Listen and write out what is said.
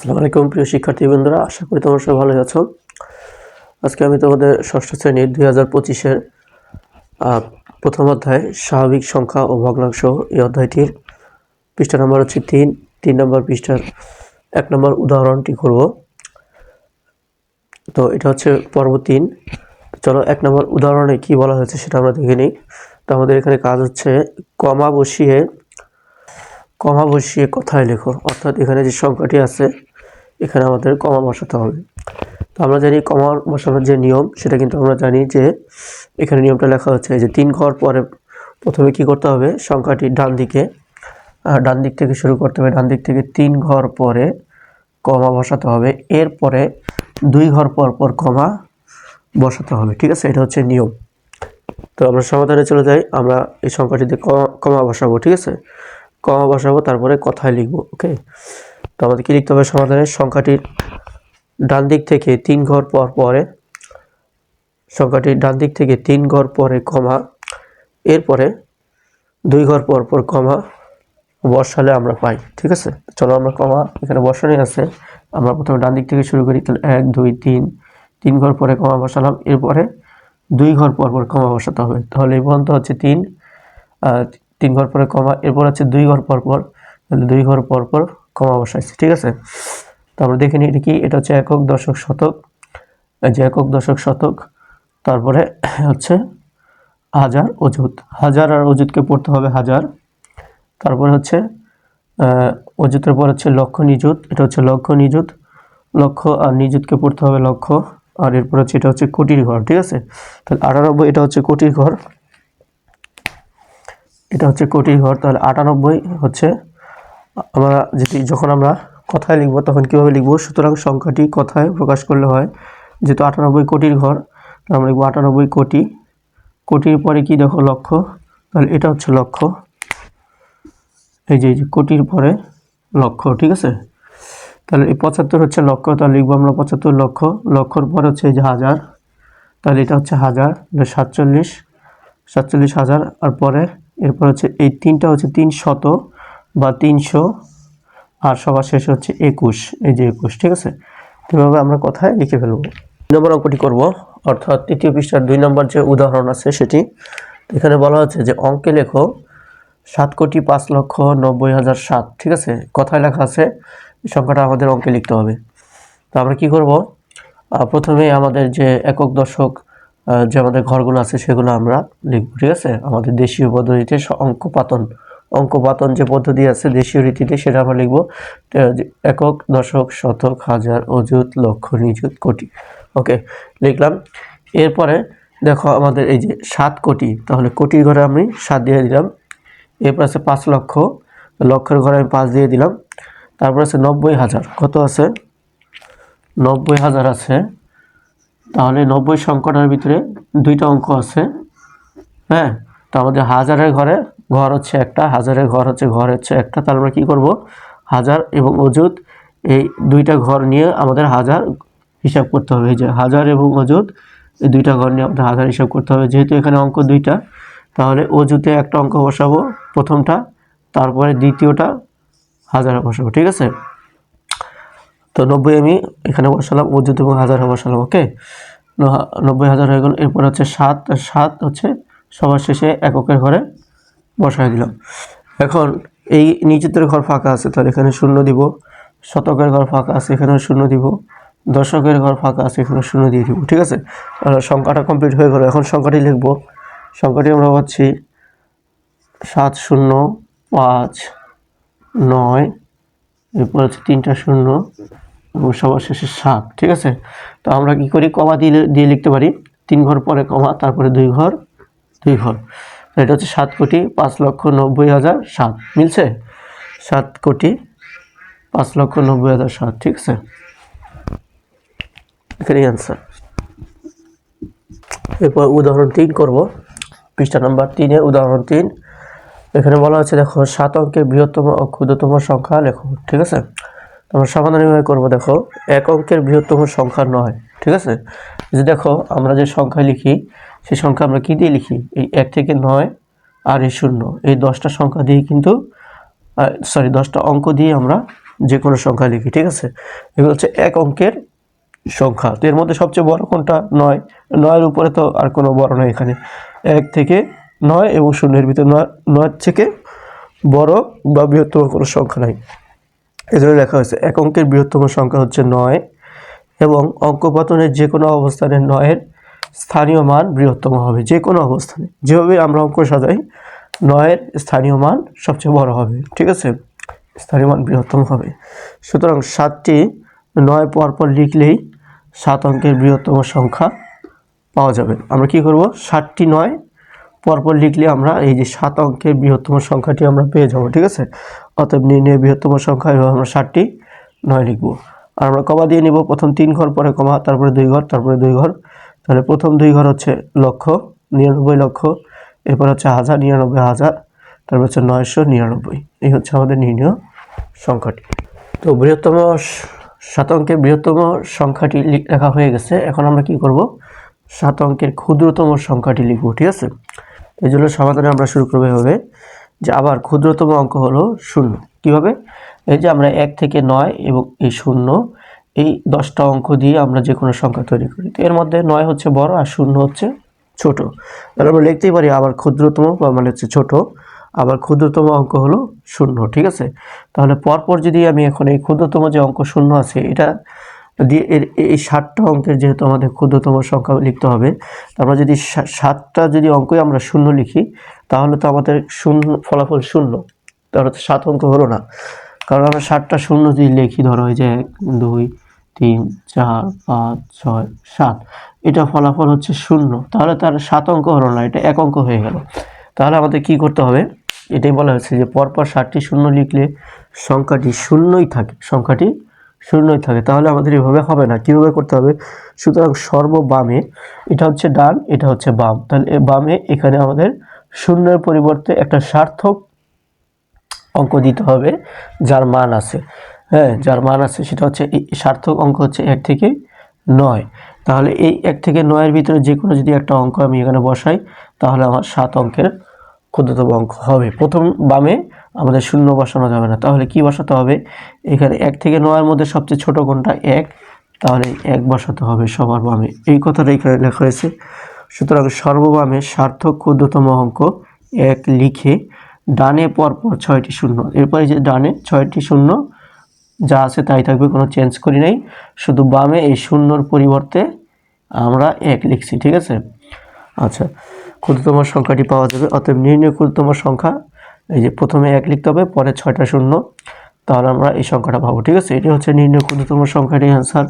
আসসালামু আলাইকুম, প্রিয় শিক্ষার্থী বন্ধুরা, আশা করি তোমার সবাই ভালো আছো। আজকে আমি তোমাদের ষষ্ঠ শ্রেণির দুই হাজার পঁচিশের প্রথম অধ্যায়, স্বাভাবিক সংখ্যা ও ভগ্নাংশ এই অধ্যায়টির পৃষ্ঠা নম্বর হচ্ছে তিন। তিন নম্বর পৃষ্ঠার এক নম্বর উদাহরণটি করব। তো এটা হচ্ছে পর্ব তিন। চলো এক নম্বর উদাহরণে কি বলা হয়েছে সেটা আমরা দেখে নিই। তো আমাদের এখানে কাজ হচ্ছে কমা বসিয়ে কমা বসিয়ে কথায় লেখো। অর্থাৎ এখানে যে সংখ্যাটি আছে এখানে আমাদের কমা বসাতে হবে। তো আমরা জানি কমা বসানোর যে নিয়ম, সেটা কিন্তু আমরা জানি যে এখানে নিয়মটা লেখা হচ্ছে যে তিন ঘর পরে প্রথমে কি করতে হবে? সংখ্যাটি ডান দিকে ডান দিক থেকে শুরু করতে হবে। ডান দিক থেকে তিন ঘর পরে কমা বসাতে হবে। এরপরে দুই ঘর পর পর কমা বসাতে হবে। ঠিক আছে? এটা হচ্ছে নিয়ম। তো আমরা সমাধানে চলে যাই। আমরা এই সংখ্যাটিতে কমা বসাবো। ঠিক আছে? কমা বসাবো, তারপরে কথায় লিখব। ওকে? তো আমাদের কি লিখতে হবে? সমাধানে সংখ্যাটির ডান দিক থেকে তিন ঘর পর পরে, সংখ্যাটির ডান দিক থেকে তিন ঘর পরে কমা, এরপরে দুই ঘর পর পর কমা বসালে আমরা পাই। ঠিক আছে? চলো আমরা কমা, এখানে বসানোই আছে। আমরা প্রথমে ডান দিক থেকে শুরু করি, তাহলে এক, দুই, তিন তিন ঘর পরে কমা বসালাম। এরপরে দুই ঘর পর পর কমা বসাতে হবে। তাহলে এই পর্যন্ত হচ্ছে তিন তিন ঘর পরে কমা, এরপর হচ্ছে দুই ঘর পর পর, তাহলে দুই ঘর পর পর কমা বসাইছি ঠিক আছে? তো আমরা দেখে নিই এটা কি? এটা হচ্ছে একক দশক শতক। যে একক দশক শতক তারপরে হচ্ছে হাজার অযুত। হাজার আর অযুতকে পড়তে হবে হাজার। তারপরে হচ্ছে আহ, অযুতের পর হচ্ছে লক্ষ নিযুত। এটা হচ্ছে লক্ষ নিযুত। লক্ষ আর নিযুতকে পড়তে হবে লক্ষ। আর এরপর হচ্ছে এটা হচ্ছে কোটির ঘর। ঠিক আছে? তাহলে আটানব্বই এটা হচ্ছে কোটির ঘর। এটা হচ্ছে কোটির ঘর। তাহলে আটানব্বই হচ্ছে আমরা যেটি যখন আমরা কথায় লিখব, তখন কীভাবে লিখব? সুতরাং সংখ্যাটি কথায় প্রকাশ করলে হয়, যেহেতু আটানব্বই কোটির ঘর, তাহলে আমরা লিখব আটানব্বই কোটি। কোটির পরে কি দেখো? লক্ষ্য। তাহলে এটা হচ্ছে লক্ষ্য। এই যে এই যে, কোটির পরে লক্ষ্য, ঠিক আছে? তাহলে এই পঁচাত্তর হচ্ছে লক্ষ্য, তাহলে লিখব আমরা পঁচাত্তর লক্ষ লক্ষর পর হচ্ছে এই যে হাজার, তাহলে এটা হচ্ছে হাজার সাতচল্লিশ সাতচল্লিশ হাজার, আর পরে এরপর হচ্ছে এই তিনটা হচ্ছে তিন শত। বা তিনশো, আর সবার শেষ হচ্ছে একুশ, এই যে একুশ, ঠিক আছে? এভাবে আমরা কথায় লিখে ফেলব। নম্বর অঙ্কটি করব, অর্থাৎ তৃতীয় পৃষ্ঠার দুই নম্বর যে উদাহরণ আছে সেটি, এখানে বলা হচ্ছে যে অঙ্কে লেখো, সাত কোটি পাঁচ লক্ষ নব্বই হাজার সাত, ঠিক আছে? কথায় লেখা আছে, এই সংখ্যাটা আমাদের অঙ্কে লিখতে হবে। তো আমরা কি করব? প্রথমে আমাদের যে একক দশক যে আমাদের ঘরগুলো আছে সেগুলো আমরা লিখব, ঠিক আছে? আমাদের দেশীয় পদ্ধতিতে স- অঙ্কপাতন অঙ্কপাতন যে পদ্ধতি আছে দেশীয় রীতিতে, সেটা আমরা লিখব একক, দশক, শতক, হাজার, অযুত, লক্ষ, নিযুত, কোটি। ওকে, লিখলাম। এরপরে দেখো আমাদের এই যে সাত কোটি, তাহলে কোটির ঘরে আমি সাত দিয়ে দিলাম। এরপর আছে পাঁচ লক্ষ, লক্ষের ঘরে আমি পাঁচ দিয়ে দিলাম। তারপর আছে নব্বই হাজার, কত আছে? নব্বই হাজার আছে। তাহলে নব্বই সংকটের ভিতরে দুইটা অঙ্ক আছে। হ্যাঁ তো আমাদের হাজারের ঘরে ঘর হচ্ছে একটা, হাজারের ঘর হচ্ছে ঘর হচ্ছে একটা তাহলে আমরা কী করব? হাজার এবং অযুত, এই দুইটা ঘর নিয়ে আমাদের হাজার হিসাব করতে হবে। যে হাজার এবং অযুত, এই দুইটা ঘর নিয়ে আমাদের হাজার হিসাব করতে হবে। যেহেতু এখানে অঙ্ক দুইটা, তাহলে অযুতে একটা অঙ্ক বসাবো প্রথমটা, তারপরে দ্বিতীয়টা হাজারে বসাবো, ঠিক আছে? তো নব্বই আমি এখানে বসালাম, অযুত এবং হাজারে বসালাম, ওকে? নব্বই হাজার হয়ে গেল, এরপর হচ্ছে সাত সাত হচ্ছে সবার শেষে এককের ঘরে বসাই দিলাম এখন এই নিচের ঘর ফাঁকা আছে, তাহলে এখানে শূন্য দিব। শতকের ঘর ফাঁকা আছে এখানে শূন্য দিব। দশকের ঘর ফাঁকা আছে এখানে শূন্য দিয়ে দিব, ঠিক আছে? সংখ্যাটা কমপ্লিট হয়ে গেল। এখন সংখ্যাটি লিখব। সংখ্যাটি আমরা পাচ্ছি সাত শূন্য পাঁচ নয়, এরপর হচ্ছে তিনটা শূন্য এবং সবার শেষে সাত, ঠিক আছে? তো আমরা কি করি? কমা দিয়ে দিয়ে লিখতে পারি। তিন ঘর পরে কমা, তারপরে দুই ঘর দুই ঘর। এটা হচ্ছে সাত কোটি পাঁচ লক্ষ নব্বই হাজার সাত। মিলছে? সাত কোটি পাঁচ লক্ষ নব্বই হাজার সাত, ঠিক আছে? এখানেই অ্যান্সার এরপর উদাহরণ তিন করব। পৃষ্ঠা নাম্বার তিনের উদাহরণ তিন। এখানে বলা হচ্ছে দেখো, সাত অঙ্কের বৃহত্তম ও ক্ষুদ্রতম সংখ্যা লেখো, ঠিক আছে? তো আমরা সমাধান এভাবে করব, দেখো, এক অঙ্কের বৃহত্তম সংখ্যা নয়, ঠিক আছে? যে দেখো, আমরা যে সংখ্যা লিখি, সেই সংখ্যা আমরা কী দিয়ে লিখি? এই এক থেকে নয় আর এই শূন্য। এই দশটা সংখ্যা দিয়ে কিন্তু সরি দশটা অঙ্ক দিয়ে আমরা যে কোনো সংখ্যা লিখি, ঠিক আছে? এগুলো হচ্ছে এক অঙ্কের সংখ্যা। তো এর মধ্যে সবচেয়ে বড় কোনটা? নয়। নয়ের উপরে তো আর কোনো বড় নয় এখানে। এক থেকে নয় এবং শূন্যের ভিতরে নয়, নয়ের থেকে বড় বা বৃহত্তম কোনো সংখ্যা নাই। এজন্য লেখা হয়েছে, এক অঙ্কের বৃহত্তম সংখ্যা হচ্ছে নয় এবং অঙ্কপতনের যে কোনো অবস্থানে নয়ের স্থানীয় মান বৃহত্তম হবে, যে কোনো অবস্থানে। যেভাবে আমরা অঙ্ক সাজাই, নয়ের স্থানীয় মান সবচেয়ে বড় হবে, ঠিক আছে? স্থানীয় মান বৃহত্তম হবে। সুতরাং সাতটি নয় পরপর লিখলেই সাত অঙ্কের বৃহত্তম সংখ্যা পাওয়া যাবে। আমরা কি করব? সাতটি নয় পরপর লিখলে আমরা এই যে সাত অঙ্কের বৃহত্তম সংখ্যাটি আমরা পেয়ে যাব, ঠিক আছে? অতএব নির্ণয় বৃহত্তম সংখ্যা, এভাবে আমরা সাতটি নয় লিখব। আর আমরা কমা দিয়ে নিব, প্রথম তিন ঘর, পরে কমা, তারপরে দুই ঘর, তারপরে দুই ঘর। তাহলে প্রথম দুই ঘর হচ্ছে লক্ষ নিরানব্বই লক্ষ এরপর হচ্ছে হাজার, নিরানব্বই হাজার, তারপর হচ্ছে নয়শো নিরানব্বই। এই হচ্ছে আমাদের নির্ণয় সংখ্যাটি। তো বৃহত্তম সাত অঙ্কের বৃহত্তম সংখ্যাটি লেখা হয়ে গেছে। এখন আমরা কি করব? সাত অঙ্কের ক্ষুদ্রতম সংখ্যাটি লিখব, ঠিক আছে? এই জন্য সমাধানে আমরা শুরু করব এভাবে যে আবার ক্ষুদ্রতম অঙ্ক হলো শূন্য। কীভাবে? এই যে আমরা এক থেকে নয় এবং এই শূন্য, এই দশটা অঙ্ক দিয়ে আমরা যে কোনো সংখ্যা তৈরি করি। তো এর মধ্যে নয় হচ্ছে বড় আর শূন্য হচ্ছে ছোট। তাহলে আমরা লিখতেই পারি আবার ক্ষুদ্রতম মানে হচ্ছে ছোট, আবার ক্ষুদ্রতম অঙ্ক হলো শূন্য, ঠিক আছে? তাহলে পরপর যদি আমি এখন এই ক্ষুদ্রতম যে অঙ্ক শূন্য আছে, এটা দিয়ে এর এই সাতটা অঙ্কের যেহেতু আমাদের ক্ষুদ্রতম সংখ্যা লিখতে হবে তারপর যদি সাতটা যদি অঙ্কই আমরা শূন্য লিখি, তাহলে তো আমাদের শূন্য, ফলাফল শূন্য। তাহলে তো সাত অঙ্ক হলো না। কারণ আমরা সাতটা শূন্য যদি লিখি, ধরো এই যে এক দুই, তিন, চার, পাঁচ, ছয়, সাত, এটা ফলাফল হচ্ছে শূন্য। তাহলে তার সাত অঙ্ক হলো না, এটা এক অঙ্ক হয়ে গেল। তাহলে আমাদের কি করতে হবে? এটাই বলা হয়েছে যে পরপর ষাটটি শূন্য লিখলে সংখ্যাটি শূন্যই থাকে, সংখ্যাটি শূন্যই থাকে। তাহলে আমাদের এভাবে হবে না, কীভাবে করতে হবে? সুতরাং সর্ব বামে এটা হচ্ছে ডান, এটা হচ্ছে বাম। তাহলে বামে এখানে আমাদের শূন্যের পরিবর্তে একটা সার্থক অঙ্ক দিতে হবে, যার মান আছে। হ্যাঁ যার মান আছে সেটা হচ্ছে সার্থক অঙ্ক হচ্ছে এক থেকে নয়। তাহলে এই এক থেকে নয়ের ভিতরে যে কোনো যদি একটা অঙ্ক আমি এখানে বসাই, তাহলে আমার সাত অঙ্কের ক্ষুদ্রতম অঙ্ক হবে। প্রথম বামে আমাদের শূন্য বসানো যাবে না। তাহলে কি বসাতে হবে? এখানে এক থেকে নয়ের মধ্যে সবচেয়ে ছোট কোনটা? এক। তাহলে এক বসাতে হবে সবার বামে। এই কথাটা এখানে লেখা হয়েছে। সুতরাং সর্ববামে সার্থক ক্ষুদ্রতম অঙ্ক এক লিখে ডানে পরপর ছয়টি শূন্য। এরপরে যে ডানে ছয়টি শূন্য যা আছে তাই থাকবে, কোনো চেঞ্জ করি নাই। শুধু বামে এই শূন্যর পরিবর্তে আমরা এক লিখছি, ঠিক আছে? আচ্ছা ক্ষুদ্রতম সংখ্যাটি পাওয়া যাবে। অতএব নির্ণয় ক্ষুদ্রতম সংখ্যা, এই যে প্রথমে এক লিখতে হবে, পরে ছয়টা শূন্য, তাহলে আমরা এই সংখ্যাটা পাবো, ঠিক আছে? এটি হচ্ছে নির্ণয় ক্ষুদ্রতম সংখ্যাটি অ্যান্সার